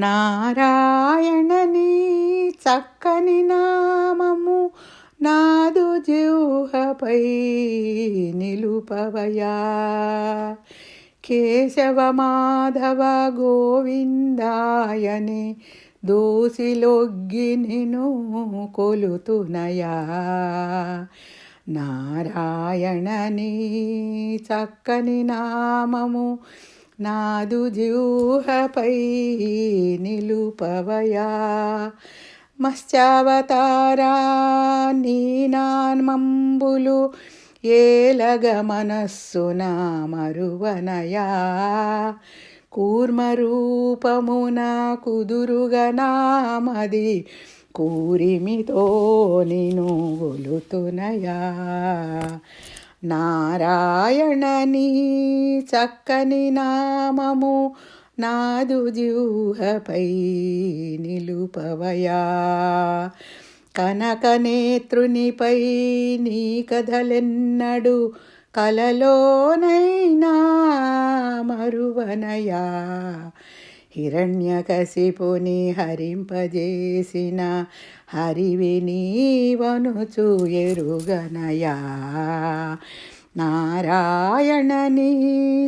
నారాయణని చక్కని నామము నాదు జిహ్వపై నిలుపవయా. కేశవ మాధవ గోవిందాయని దోసిలొగ్గి నిను కొలుతునయా నారాయణని చక్కని నామము నాదు జూహపై నిలుపవయా. మత్స్యావతారా నీనాన్మంబులు ఏలగ మనస్సు నా మరువనయా. కూర్మరూపమున కుదురుగనామది కూరిమితో నిను గొలుతునయా నారాయణని చక్కని నామము నాదు జూహపై నిలుపవయా. కనకనేత్రునిపై నీ కథలెన్నడు కలలోనైనా మరువనయా. హిరణ్యకశిపుని హరింపజేసిన హరివి నీవనుచు ఎరుగనయా. నారాయణని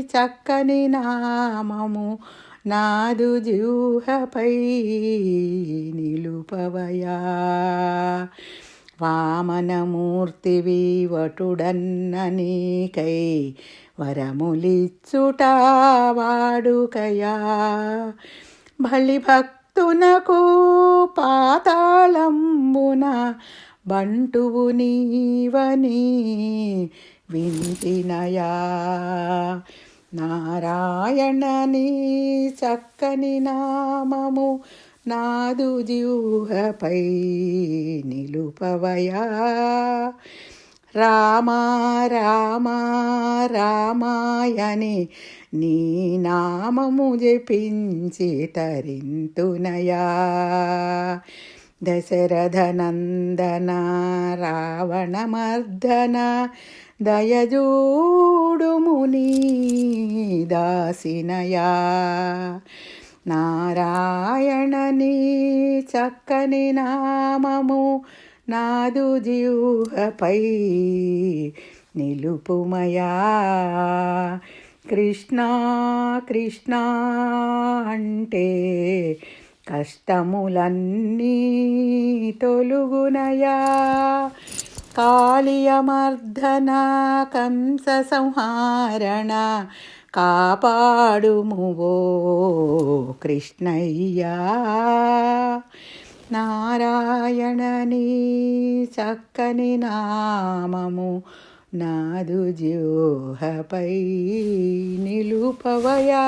చక్కని నామము నాదు జూహపై నిలుపవయా. వామనమూర్తివి వటుడన్న నీకై వరములిచ్చుట వాడుకయా. బలి భక్తునకు పాతాళంబున బంటువు నీవని వింటినయా నారాయణని చక్కని నామము నాదు జిహ్వపై నిలుపవయా. రామా రామా రామాయని నీ నామము జపించి తరింతునయా. దశరథనందన రావణమర్దన దయజూడుముని దాసినయా. నారాయణని చక్కని నామము నాదు జీవపై నిలుపుమయా. కృష్ణ కృష్ణ అంటే కష్టములన్నీ తొలుగునయా. కాళియమర్ధన కంస సంహారణ కాపాడుమువో కృష్ణయ్యా. నారాయణని చక్కని నామము నాదు జిహ్వపై నిలుపవయా.